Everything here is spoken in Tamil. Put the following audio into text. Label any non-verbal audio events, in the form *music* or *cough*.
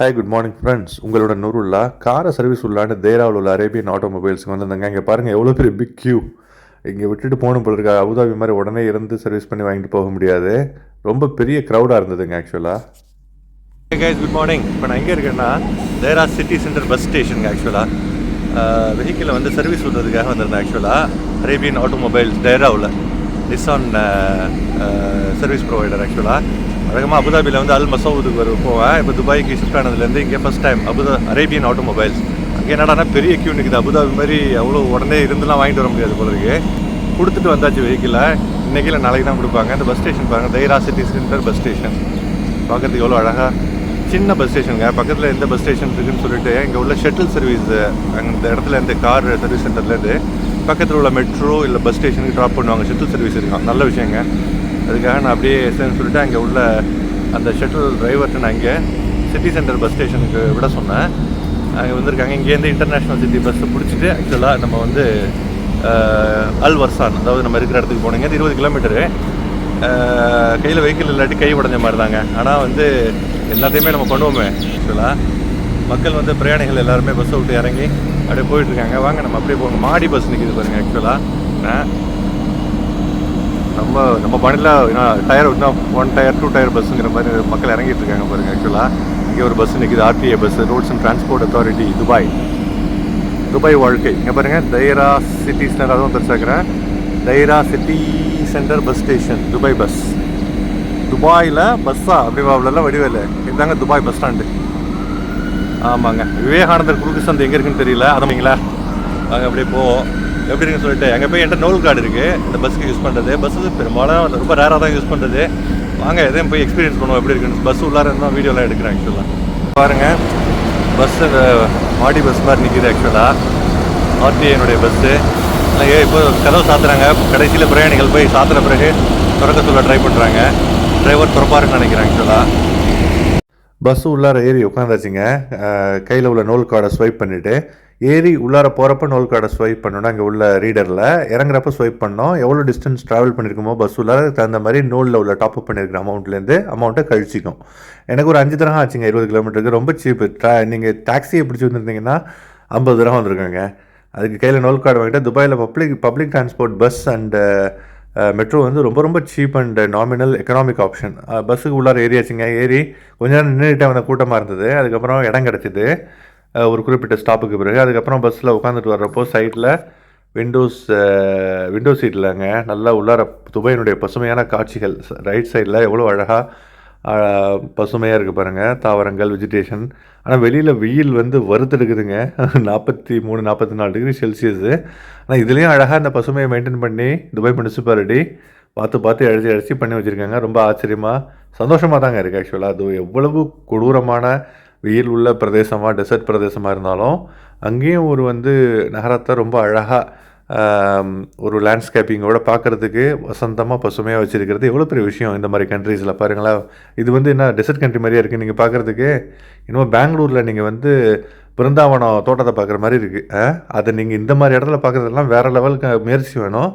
ஹாய் குட் மார்னிங் ஃப்ரெண்ட்ஸ் உங்களோட நூறுல்லா காரை சர்வீஸ் உள்ளாண்டு தேராவில் உள்ள அரேபியன் ஆட்டோமொபைல்ஸுக்கு வந்திருந்தாங்க. இங்கே பாருங்கள் எவ்வளோ பெரிய பிக் கியூ இங்கே விட்டுட்டு போகணும் போல இருக்கா. அபுதாபி மாதிரி உடனே இருந்து சர்வீஸ் பண்ணி வாங்கிட்டு போக முடியாது. ரொம்ப பெரிய க்ரௌடாக இருந்ததுங்க ஆக்சுவலாக கைஸ் குட் மார்னிங் இப்போ நான் எங்கே இருக்கேன்னா தேரா சிட்டி சென்டர் பஸ் ஸ்டேஷனுங்க ஆக்சுவலாக வெஹிக்கிளை வந்து சர்வீஸ் விடுறதுக்காக வந்திருந்தேன் ஆக்சுவலாக அரேபியன் ஆட்டோமொபைல்ஸ் தேராவில். நிசான் சர்வீஸ் ப்ரொவைடர் ஆக்சுவலாக வழக்கமாக அபுதாபியில் வந்து அல் மசவுதுக்கு வரும் போவேன் இப்போ துபாய்க்கு ஷிஃப்ட் ஆனதுலேருந்து இங்கே ஃபஸ்ட் டைம் அபுதா அரேபியன் ஆட்டோமொபைல்ஸ் அங்கே என்னடானா பெரிய கியூ நிற்குது அபுதாபி மாதிரி அவ்வளோ உடனே இருந்துலாம் வாங்கிட்டு வர முடியாது போல இருக்கு. கொடுத்துட்டு வந்தாச்சு வெஹிக்கிளை இன்றைக்கி இல்லை நாளைக்கு தான் கொடுப்பாங்க. இந்த பஸ் ஸ்டேஷன் பாருங்கள் Deira city centre bus station பார்க்கறதுக்கு எவ்வளோ அழகாக சின்ன பஸ் ஸ்டேஷனுங்க பக்கத்தில் எந்த பஸ் ஸ்டேஷன் இருக்குன்னு சொல்லிட்டு இங்கே உள்ள ஷட்டில் சர்வீஸ் அந்த இடத்துல இந்த கார் சர்வீஸ் சென்டர்லேருந்து பக்கத்தில் உள்ள மெட்ரோ இல்லை பஸ் ஸ்டேஷனுக்கு ட்ராப் பண்ணுவாங்க. ஷட்டில் சர்வீஸ் இருக்கும் நல்ல விஷயங்க. அதுக்காக நான் அப்படியே சரின்னு சொல்லிட்டு அங்கே உள்ள அந்த ஷட்டில் டிரைவர்கிட்ட நான் இங்கே சிட்டி சென்டர் பஸ் ஸ்டேஷனுக்கு விட சொன்னேன். அங்கே வந்திருக்காங்க. இங்கேருந்து இன்டர்நேஷ்னல் சிட்டி பஸ்ஸை பிடிச்சிட்டு ஆக்சுவலாக நம்ம வந்து அல் வர்சான் அதாவது நம்ம இருக்கிற இடத்துக்கு போனீங்க. இருபது கிலோமீட்டரு கையில் வெஹிக்கிள் இல்லாட்டி கை உடஞ்ச மாதிரி தாங்க ஆனால் வந்து எல்லாத்தையுமே நம்ம பண்ணுவோமே ஆக்சுவலாக மக்கள் வந்து பிரயாணிகள் எல்லாருமே பஸ்ஸை விட்டு இறங்கி அப்படியே போயிட்டுருக்காங்க வாங்க நம்ம அப்படியே போங்க. மாடி பஸ் நிற்கிது பாருங்கள் ஆக்சுவலாக நம்ம நம்ம பாணியில் டயர் இன்னும் ஒன் டயர் டூ டயர் பஸ்ஸுங்கிற மாதிரி மக்கள் இறங்கிட்டு இருக்காங்க பாருங்க ஆக்சுவலாக இங்கே ஒரு பஸ் நிற்கிது RTA bus roads and transport authority Dubai Dubai வாழ்க்கை. இங்கே பாருங்கள் தைரா சிட்டி சென்டர் அதுவும் பெருசாக்கிறேன் Deira city centre bus station Dubai bus துபாயில் பஸ்ஸா அப்படி அவ்வளோலாம் வடிவேல இதுதாங்க துபாய் பஸ் ஸ்டாண்டு ஆமாங்க. விவேகானந்தர் குறுக்கு சந்தை எங்கே இருக்குன்னு தெரியல. அதுங்களா நாங்கள் அப்படியே போவோம். எப்படி இருக்குன்னு சொல்லிட்டு அங்கே போய் என்கிட்ட நோல் கார்டு இருக்குது இந்த பஸ்ஸுக்கு யூஸ் பண்ணுறது பஸ்ஸு பெரும்பாலும் ரொம்ப ரேராக தான் யூஸ் பண்ணுறது வாங்க எதையும் போய் எக்ஸ்பீரியன்ஸ் பண்ணுவோம். எப்படி இருக்குன்னு பஸ் உள்ளார இருந்தால் வீடியோலாம் எடுக்கிறேன் ஆக்சுவலாக பாருங்கள் பஸ்ஸு மாடி பஸ் மாதிரி நிற்கிது ஆக்சுவலாக ஆர்டிஐனுடைய பஸ்ஸு ஏ இப்போ கதவு சாத்துறாங்க. கடைசியில் பிரயாணிகள் போய் சாத்துற பிறகு திறக்க சொல்ல ட்ரை பண்ணுறாங்க டிரைவர் திறப்பாருன்னு நினைக்கிறேன் ஆக்சுவலாக பஸ் உள்ளார ஏறி உட்காந்தாச்சுங்க. கையில் உள்ள நோல் கார்டை ஸ்வைப் பண்ணிவிட்டு ஏறி உள்ளார போகிறப்ப நோல் கார்டை ஸ்வைப் பண்ணணும் அங்கே உள்ள ரீடரில் இறங்குறப்ப ஸ்வைப் பண்ணோம் எவ்வளோ டிஸ்டன்ஸ் ட்ராவல் பண்ணியிருக்கோமோ பஸ் உள்ளார தகுந்த மாதிரி நூலில் உள்ள டாப் அப் பண்ணியிருக்கிற அமௌண்ட்லேருந்து அமௌண்ட்டை கழிச்சிக்கும் எனக்கு ஒரு அஞ்சு தரம் ஆச்சுங்க இருபது கிலோமீட்டருக்கு ரொம்ப சீப்பு ட்ரா நீங்கள் டாக்ஸியை பிடிச்சி வந்துருந்தீங்கன்னா ஐம்பது தரம் வந்திருக்கோங்க. அதுக்கு கையில் நோல் கார்டு வாங்கிட்டு துபாயில் public public transport bus and metro வந்து ரொம்ப ரொம்ப cheap and nominal economic option பஸ்ஸுக்கு உள்ளார ஏறியாச்சுங்க. ஏறி கொஞ்ச நேரம் நின்றுட்டு அவனை கூட்டமாக இருந்தது. அதுக்கப்புறம் இடம் கிடச்சிது. ஒரு குறிப்பிட்ட ஸ்டாப்புக்கு பிறகு. அதுக்கப்புறம் பஸ்ஸில் உட்காந்துட்டு வர்றப்போ சைடில் விண்டோஸ் விண்டோ சீட்லங்க நல்லா உள்ளார துபாயினுடைய பசுமையான காட்சிகள். ரைட் சைடில் எவ்வளோ அழகாக பசுமையாக இருக்குது பாருங்கள் தாவரங்கள் வெஜிடேஷன் ஆனால் வெளியில் வெயில் வந்து வறுத்தெடுக்குதுங்க *laughs* நாற்பத்தி மூணு நாற்பத்தி நாலு டிகிரி செல்சியஸு ஆனால் இதுலேயும் அழகாக அந்த பசுமையை மெயின்டைன் பண்ணி துபாய் முனிசிபாலிட்டி பார்த்து பார்த்து அழைச்சி அழைச்சி பண்ணி வச்சுருக்காங்க. ரொம்ப ஆச்சரியமாக சந்தோஷமாக தாங்க இருக்குது ஆக்சுவலாக அது எவ்வளவு கொடூரமான வெயில் உள்ள பிரதேசமாக டெசர்ட் பிரதேசமாக இருந்தாலும் அங்கேயும் ஒரு வந்து நகரத்தை ரொம்ப அழகாக ஒரு லேண்ட்ஸ்கேப்பிங்கோட பார்க்குறதுக்கு வசந்தமாக பசுமையாக வச்சுருக்கிறது எவ்வளோ பெரிய விஷயம் இந்த மாதிரி கண்ட்ரீஸில் பாருங்களேன் இது வந்து என்ன டெசர்ட் கண்ட்ரி மாதிரியே இருக்குது நீங்கள் பார்க்குறதுக்கு இன்னும் பெங்களூரில் நீங்கள் வந்து பிருந்தாவனம் தோட்டத்தை பார்க்குற மாதிரி இருக்குது அதை நீங்கள் இந்த மாதிரி இடத்துல பார்க்குறதெல்லாம் வேறு லெவலுக்கு முயற்சி வேணும்.